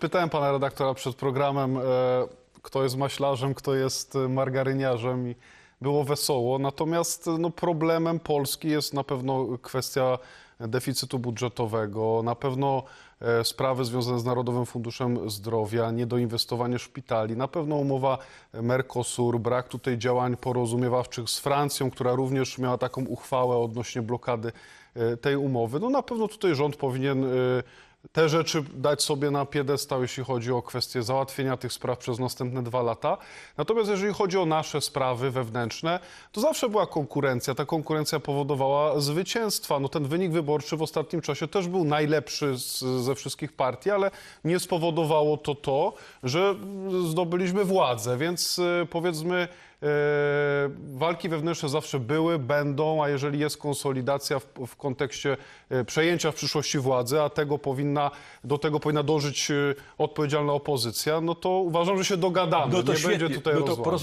Pytałem pana redaktora przed programem, e, kto jest maślarzem, kto jest e, margaryniarzem i było wesoło. Natomiast e, no, problemem Polski jest na pewno kwestia deficytu budżetowego, na pewno sprawy związane z Narodowym Funduszem Zdrowia, niedoinwestowanie szpitali, na pewno umowa Mercosur, brak tutaj działań porozumiewawczych z Francją, która również miała taką uchwałę odnośnie blokady tej umowy. No na pewno tutaj rząd powinien te rzeczy dać sobie na piedestał, jeśli chodzi o kwestię załatwienia tych spraw przez następne dwa lata. Natomiast jeżeli chodzi o nasze sprawy wewnętrzne, to zawsze była konkurencja. Ta konkurencja powodowała zwycięstwa. No ten wynik wyborczy w ostatnim czasie też był najlepszy z, ze wszystkich partii, ale nie spowodowało to to, że zdobyliśmy władzę. Więc e, powiedzmy, walki wewnętrzne zawsze były, będą, a jeżeli jest konsolidacja w, w kontekście e, przejęcia w przyszłości władzy, a tego powinna, do tego powinna dążyć e, odpowiedzialna opozycja, no to uważam, że się dogadamy. No to nie świetnie. będzie tutaj no to rozłamów.